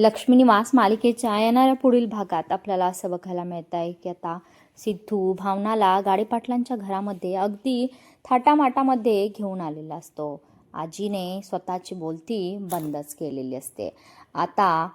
लक्ष्मी निवास मालिकेच्या येणाऱ्या पुढील भागात आपल्याला असं बघायला मिळत आहे की आता सिद्धू भावनाला गाडीपाटलांच्या घरामध्ये अगदी थाटामाटामध्ये घेऊन आलेला असतो. आजीने स्वतःची बोलती बंदच केलेली असते. आता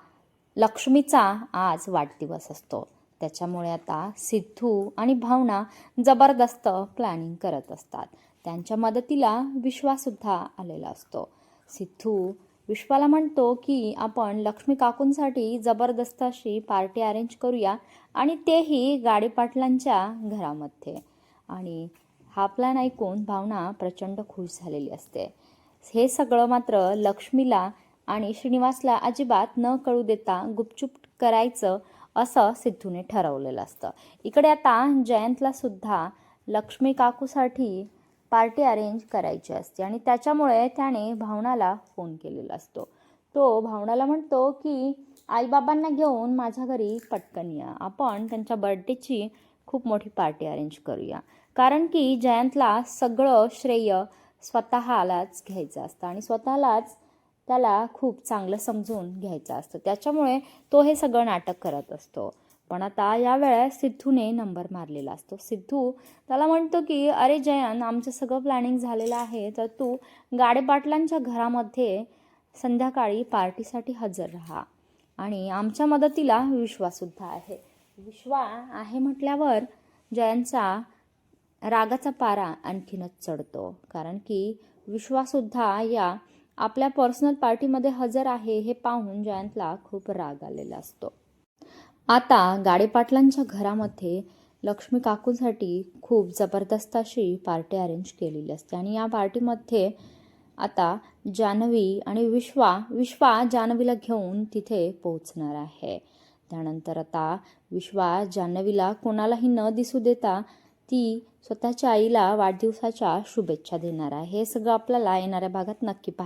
लक्ष्मीचा आज वाढदिवस असतो. त्याच्यामुळे आता सिद्धू आणि भावना जबरदस्त प्लॅनिंग करत असतात. त्यांच्या मदतीला विश्वाससुद्धा आलेला असतो. सिद्धू विश्वाला म्हणतो की आपण लक्ष्मी काकूंसाठी जबरदस्त अशी पार्टी अरेंज करूया आणि तेही गाडीपाटलांच्या घरामध्ये. आणि हा प्लॅन ऐकून भावना प्रचंड खुश झालेली असते. हे सगळं मात्र लक्ष्मीला आणि श्रीनिवासला अजिबात न कळू देता गुपचूप करायचं असं सिद्धूने ठरवलेलं असतं. इकडे आता जयंतला सुद्धा लक्ष्मी काकूसाठी पार्टी अरेंज करायची असते आणि त्याच्यामुळे त्याने भावनाला फोन केलेला असतो. तो भावनाला म्हणतो की आईबाबांना घेऊन माझ्या घरी पटकन या. आपण त्यांच्या बर्थडेची खूप मोठी पार्टी अरेंज करूया. कारण की जयंतला सगळं श्रेय स्वतःलाच घ्यायचं असतं आणि स्वतःलाच त्याला खूप चांगलं समजून घ्यायचं असतं. त्याच्यामुळे तो हे सगळं नाटक करत असतो. पण आता या वेळेस सिद्धूने नंबर मारलेला असतो. सिद्धू त्याला म्हणतो की अरे जयन आमचं सगळं प्लॅनिंग झालेलं आहे तर तू गाडेपाटलांच्या घरामध्ये संध्याकाळी पार्टीसाठी हजर राहा आणि आमच्या मदतीला विश्वासुद्धा आहे. विश्वा आहे म्हटल्यावर जयंतचा रागाचा पारा आणखीनच चढतो. कारण की विश्वासुद्धा या आपल्या पर्सनल पार्टीमध्ये हजर आहे हे पाहून जयंतला खूप राग आलेला असतो. आता गाडेपाटलांच्या घरामध्ये लक्ष्मी काकूंसाठी खूप जबरदस्त अशी पार्टी अरेंज केलेली असते. आणि या पार्टीमध्ये आता जान्हवी आणि विश्वा विश्वा जान्हवीला घेऊन तिथे पोहोचणार आहे. त्यानंतर आता विश्वा जान्हवीला कोणालाही न दिसू देता ती स्वतःच्या आईला वाढदिवसाच्या शुभेच्छा देणार आहे. हे सगळं आपल्याला येणाऱ्या भागात नक्की पाहिजे